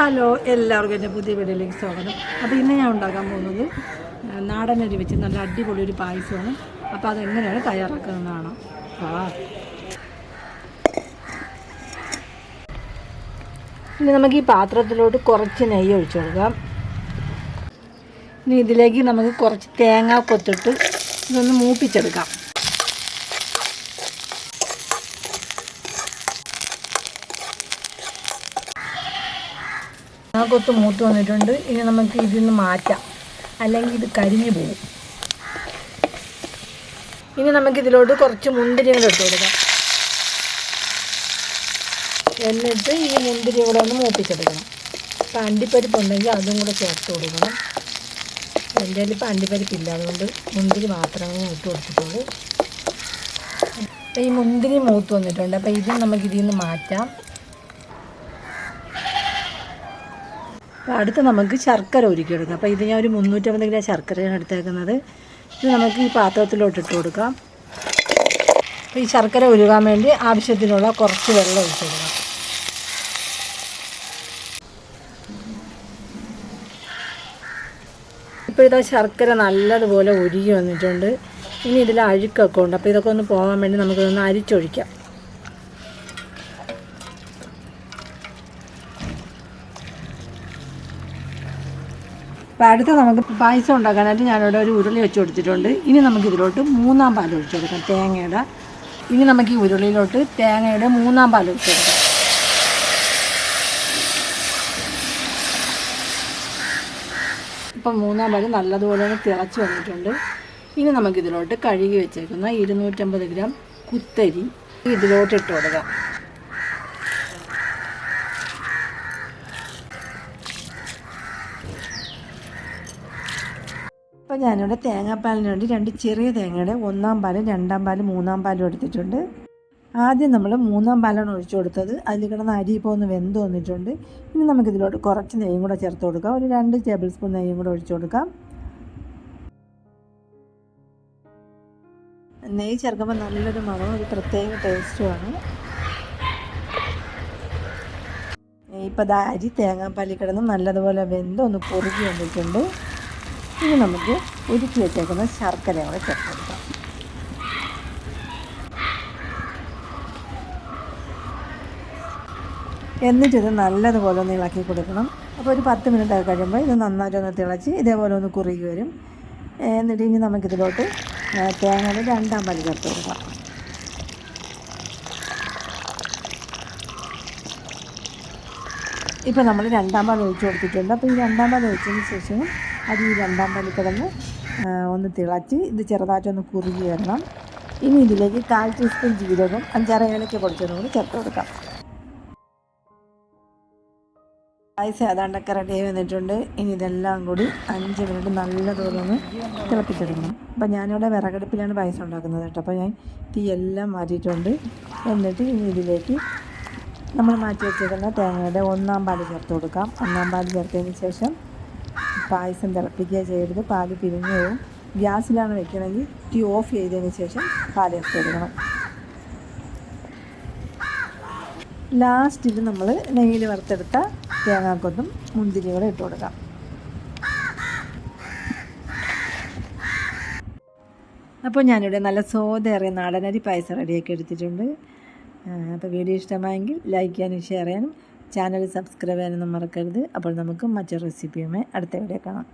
Hello എല്ലാവർക്കും എന്റെ പുതിയ വീഡിയോയിലേക്ക് സ്വാഗതം. അപ്പോൾ ഇന്ന് ഞാൻ ഉണ്ടാക്കാൻ പോകുന്നത് നാടനരി വെച്ച് നല്ല അടിപൊളി ഒരു പായസമാണ്. അപ്പോൾ അതെങ്ങനെയാണ് തയ്യാറാക്കുന്നതാണ് ആ ഇനി നമുക്ക് ഈ പാത്രത്തിലോട്ട് കുറച്ച് നെയ്യ് ഒഴിച്ചു കൊടുക്കാം. ഇനി ഇതിലേക്ക് നമുക്ക് കുറച്ച് തേങ്ങ കൊത്തിട്ട് ഇതൊന്ന് മൂപ്പിച്ചെടുക്കാം. കൊത്ത് മൂത്ത് വന്നിട്ടുണ്ട്. ഇനി നമുക്ക് ഇതിൽ നിന്ന് മാറ്റാം. അല്ലെങ്കിൽ ഇത് കരിഞ്ഞു പോകും. ഇനി നമുക്ക് ഇതിലോട്ട് കുറച്ച് മുന്തിരികൾ ഇട്ട് കൊടുക്കാം. എന്നിട്ട് ഈ മുന്തിരി കൂടെ ഒന്ന് മൂപ്പിച്ചെടുക്കണം. ഇപ്പം അണ്ടിപ്പരിപ്പ് ഉണ്ടെങ്കിൽ അതും കൂടെ ചേർത്ത് കൊടുക്കണം. എന്റെ കയ്യിൽ ഇപ്പം അണ്ടിപ്പരിപ്പില്ല അതുകൊണ്ട് മുന്തിരി മാത്രമേ ഇട്ട് കൊടുത്തിട്ടുള്ളൂ. അപ്പം ഈ മുന്തിരി മൂത്ത് വന്നിട്ടുണ്ട്. അപ്പം ഇത് നമുക്ക് ഇതിൽ നിന്ന് മാറ്റാം. അപ്പോൾ അടുത്ത് നമുക്ക് ശർക്കര ഉരുക്കിയെടുക്കാം. അപ്പോൾ ഇത് ഞാൻ ഒരു മുന്നൂറ്റമ്പത് ഗ്രാം ശർക്കരയാണ് എടുത്തേക്കുന്നത്. ഇത് നമുക്ക് ഈ പാത്രത്തിലോട്ട് ഇട്ട് കൊടുക്കാം. അപ്പോൾ ഈ ശർക്കര ഉരുകാൻ വേണ്ടി ആവശ്യത്തിനുള്ള കുറച്ച് വെള്ളം ഒഴിച്ചു കൊടുക്കാം. ഇപ്പോഴത്തെ ശർക്കര നല്ലതുപോലെ ഉരുകി വന്നിട്ടുണ്ട്. ഇനി ഇതിൽ അഴുക്കൊക്കെ ഉണ്ട്. അപ്പോൾ ഇതൊക്കെ ഒന്ന് പോകാൻ വേണ്ടി നമുക്കിതൊന്ന് അരിച്ചൊഴിക്കാം. അപ്പോൾ അടുത്ത നമുക്ക് പായസം ഉണ്ടാക്കാനായിട്ട് ഞാനിവിടെ ഒരു ഉരുളി വെച്ച് കൊടുത്തിട്ടുണ്ട്. ഇനി നമുക്ക് ഇതിലോട്ട് മൂന്നാം പാൽ ഒഴിച്ചു കൊടുക്കാം. തേങ്ങയുടെ. ഇനി നമുക്ക് ഈ ഉരുളിയിലോട്ട് തേങ്ങയുടെ മൂന്നാം പാൽ ഒഴിച്ചു കൊടുക്കാം. ഇപ്പം മൂന്നാം പാൽ നല്ലതുപോലെ ഒന്ന് തിളച്ച് വന്നിട്ടുണ്ട്. ഇനി നമുക്കിതിലോട്ട് കഴുകി വെച്ചേക്കുന്ന ഇരുന്നൂറ്റമ്പത് ഗ്രാം കുത്തരി ഇതിലോട്ട് ഇട്ട് കൊടുക്കാം. അപ്പോൾ ഞാനിവിടെ തേങ്ങാപ്പാലിന് വേണ്ടി രണ്ട് ചെറിയ തേങ്ങയുടെ ഒന്നാം പാലും രണ്ടാം പാലും മൂന്നാം പാലും എടുത്തിട്ടുണ്ട്. ആദ്യം നമ്മൾ മൂന്നാം പാലാണ് ഒഴിച്ചു കൊടുത്തത്. അതിൽ കിടന്ന് അരി ഇപ്പോൾ ഒന്ന് വെന്ത് വന്നിട്ടുണ്ട്. ഇനി നമുക്കിതിലോട്ട് കുറച്ച് നെയ്യും കൂടെ ചേർത്ത് കൊടുക്കാം. ഒരു രണ്ട് ടേബിൾ സ്പൂൺ നെയ്യും കൂടെ ഒഴിച്ചു കൊടുക്കാം. നെയ്യ് ചേർക്കുമ്പോൾ നല്ലൊരു മണം ഒരു പ്രത്യേക ടേസ്റ്റുമാണ് ഇപ്പോൾ അത് അരി തേങ്ങാപ്പാലിൽ കിടന്ന് നല്ലതുപോലെ വെന്ത് ഒന്ന് കുറുകി വന്നിട്ടുണ്ട്. ഇനി നമുക്ക് ഉരുക്കി വെച്ചേക്കുന്ന ശർക്കര കൂടെ ചേർത്തെടുക്കാം എന്നിട്ടിത് നല്ലതുപോലെ ഒന്ന് ഇളക്കി കൊടുക്കണം. അപ്പോൾ ഒരു പത്ത് മിനിറ്റ് ഒക്കെ കഴിയുമ്പോൾ ഇത് നന്നായിട്ട് ഒന്ന് തിളച്ച് ഇതേപോലെ ഒന്ന് കുറുകി വരും. എന്നിട്ട് ഇനി നമുക്കിതിലോട്ട് തേങ്ങയുടെ രണ്ടാം പല്ല് ചേർത്ത് കൊടുക്കാം. ഇപ്പോൾ നമ്മൾ രണ്ടാം പാൽ ഒഴിച്ച് കൊടുത്തിട്ടുണ്ട്. അപ്പോൾ ഈ രണ്ടാം പാൽ ഒഴിച്ചതിന് ശേഷം അത് ഈ രണ്ടാം ആ, ഒന്ന് തിളച്ച് ഇത് ചെറുതായിട്ടൊന്ന് കുറുകി വരണം. ഇനി ഇതിലേക്ക് കാൽ ടീസ്പൂൺ ജീരകം അഞ്ചാറ് ഏലക്ക പൊടിച്ചതും കൂടി ചേർത്ത് കൊടുക്കാം. പായസം ഏതാണ്ടൊക്കെ റെഡി ആയി വന്നിട്ടുണ്ട്. ഇനി ഇതെല്ലാം കൂടി അഞ്ച് മിനിറ്റ് നല്ലതുപോലെ ഒന്ന് തിളപ്പിച്ചെടുക്കണം. അപ്പം ഞാനിവിടെ വിറകടുപ്പിലാണ് പായസം ഉണ്ടാക്കുന്നത് കേട്ടോ. അപ്പോൾ ഞാൻ തീ എല്ലാം മാറ്റിയിട്ടുണ്ട്. എന്നിട്ട് ഇനി ഇതിലേക്ക് നമ്മൾ മാറ്റി വെച്ചിരിക്കുന്ന തേങ്ങയുടെ ഒന്നാം പാൽ ചേർത്ത് കൊടുക്കാം. ഒന്നാം പാൽ ചേർത്തതിന് ശേഷം പായസം തിളപ്പിക്കുക ചെയ്യരുത്. പാൽ പിരിഞ്ഞു പോകും ഗ്യാസിലാണ് വെക്കണമെങ്കിൽ തീ ഓഫ് ചെയ്തതിന് ശേഷം പാൽ എടുക്കണം ലാസ്റ്റിൽ നമ്മൾ നെയ്യിൽ വറുത്തെടുത്ത തേങ്ങാക്കൊന്നും മുന്തിരികളും ഇട്ട് കൊടുക്കാം. അപ്പോൾ ഞാനിവിടെ നല്ല സോതേറിയ നാടനരി പായസം റെഡിയാക്കി എടുത്തിട്ടുണ്ട്. അപ്പോൾ വീഡിയോ ഇഷ്ടമായെങ്കിൽ ലൈക്ക് ചെയ്യാനും ഷെയർ ചെയ്യാനും ചാനൽ സബ്സ്ക്രൈബ് ചെയ്യാനൊന്നും മറക്കരുത്. അപ്പോൾ നമുക്ക് മറ്റൊരു റെസിപ്പിയുമായി അടുത്ത വീഡിയോ കാണാം.